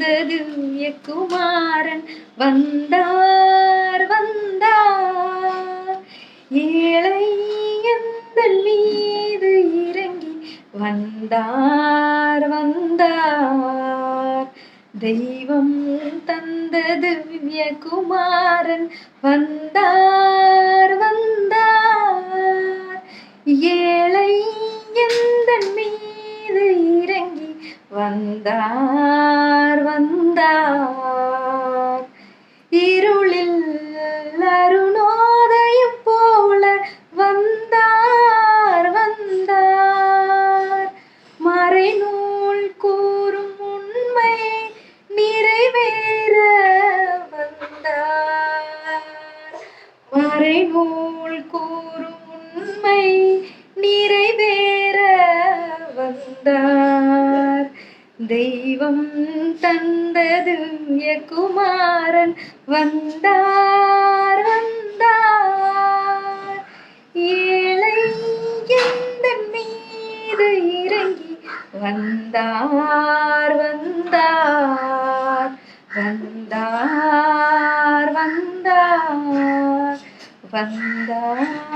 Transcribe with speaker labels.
Speaker 1: திவ்ய குமாரன் வந்தார் வந்தார். ஏழை மீது இறங்கி வந்தார் வந்தார். தெய்வம் தந்த திவ்ய குமாரன் வந்தார் வந்தார். ஏழை எந்தன் மீது இறங்கி வந்தார். வந்தார் இருளில் அருணோதயம் போல வந்தார் வந்தார். மறைநூல் கூறும் உண்மை நிறைவேற வந்தார். மறைநூல் கூறும் உண்மை நிறைவேற வந்தார். தெய்வம் தந்தது குமாரன் வந்தார் வந்தார். ஏழை எந்த மீது இறங்கி வந்தார் வந்தார். வந்தார் வந்தார். வந்தார்.